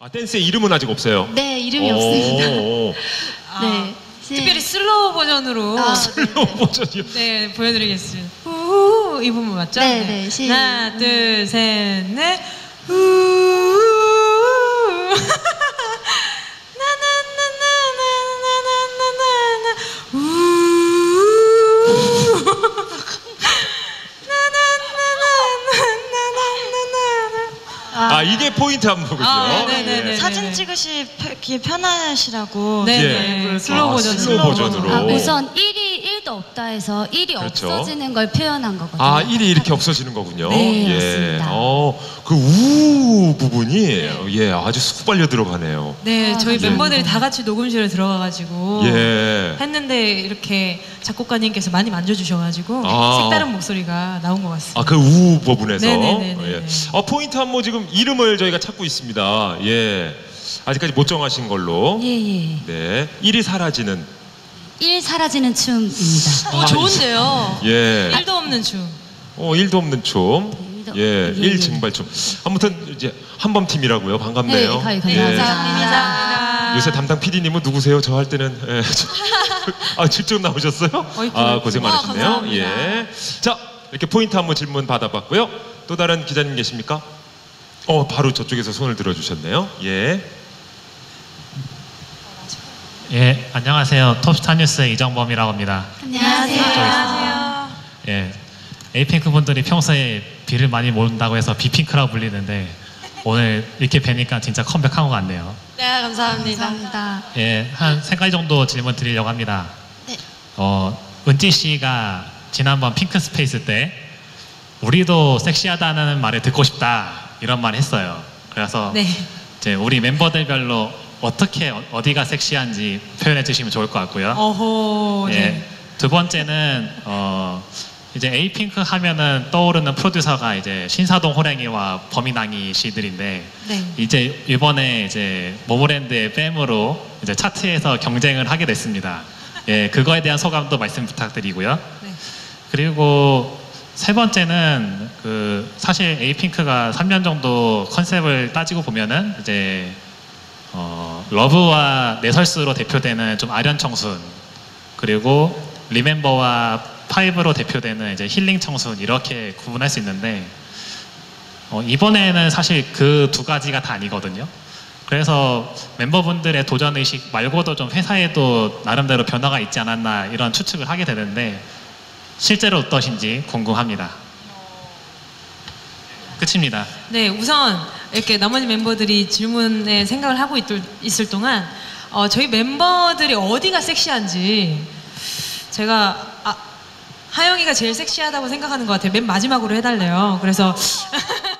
아, 댄스의 이름은 아직 없어요. 네, 이름이 없습니다. 오, 오. 아, 네. 특별히 슬로우 버전으로 아, 슬로우 버전이요. 네 보여드리겠습니다. 우, 이 부분 맞죠? 네, 네, 시- 하나, 둘, 셋, 넷. 아, 이게 포인트 안무군요. 아, 네네네. 예. 사진 찍으시기 편하시라고 네, 예. 네. 슬로우 아, 버전. 슬로우 버전으로. 아, 우선 1이 1도 없다 해서 1이 그렇죠. 없어지는 걸 표현한 거거든요. 아, 1이 이렇게 없어지는 거군요. 네, 예. 맞습니다. 어, 그우 부분이 예, 아주 쑥 빨려 들어가네요. 네, 아, 저희 맞아요. 멤버들이 다 같이 녹음실에 들어가가지고 예. 했는데 이렇게 작곡가님께서 많이 만져주셔가지고 아. 색다른 목소리가 나온 것 같습니다. 아, 그 우 부분에서. 네네네네. 예. 아, 포인트 안무 지금 이름을 저희가 찾고 있습니다. 예. 아직까지 못 정하신 걸로. 예, 예. 네. 1이 사라지는. 1 사라지는 춤입니다. 어, 좋은데요. 예. 일도 없는 춤. 어, 1도 없는 춤. 일도- 예, 예, 일 예. 증발춤. 아무튼 이제 한범 팀이라고요. 반갑네요. 네, 가요, 예. 감사합니다. 요새 담당 PD님은 누구세요? 저 할 때는 예. 아 직접 나오셨어요? 어이, 아 고생 와, 많으셨네요. 감사합니다. 예. 자 이렇게 포인트 한번 질문 받아봤고요. 또 다른 기자님 계십니까? 어 바로 저쪽에서 손을 들어주셨네요. 예. 예, 안녕하세요. 톱스타 뉴스 이정범이라고 합니다. 안녕하세요. 안녕하세요. 예, 에이핑크 분들이 평소에 비를 많이 모은다고 해서 비핑크라고 불리는데 오늘 이렇게 뵈니까 진짜 컴백한 것 같네요. 네, 감사합니다. 감사합니다. 예, 한 세 가지 정도 질문 드리려고 합니다. 네. 어, 은지 씨가 지난번 핑크 스페이스 때 우리도 섹시하다는 말을 듣고 싶다 이런 말 했어요. 그래서 네. 이제 우리 멤버들별로 어떻게 어- 어디가 섹시한지 표현해 주시면 좋을 것 같고요. 어호. 예. 네. 두 번째는 어 이제 에이핑크 하면은 떠오르는 프로듀서가 이제 신사동 호랭이와 범인왕이 씨들인데 네. 이제 이번에 이제 모모랜드의 뺨으로 이제 차트에서 경쟁을 하게 됐습니다. 예, 그거에 대한 소감도 말씀 부탁드리고요. 네. 그리고 세 번째는 그 사실 에이핑크가 3년 정도 컨셉을 따지고 보면은 이제 어, 러브와 내설스로 대표되는 좀 아련 청순 그리고 리멤버와 파이브로 대표되는 이제 힐링 청순 이렇게 구분할 수 있는데 어, 이번에는 사실 그 두 가지가 다 아니거든요. 그래서 멤버분들의 도전 의식 말고도 좀 회사에도 나름대로 변화가 있지 않았나 이런 추측을 하게 되는데 실제로 어떠신지 궁금합니다. 끝입니다. 네, 우선 이렇게 나머지 멤버들이 질문에 생각을 하고 있, 있을 동안 어, 저희 멤버들이 어디가 섹시한지 제가 아, 하영이가 제일 섹시하다고 생각하는 것 같아요. 맨 마지막으로 해달래요. 그래서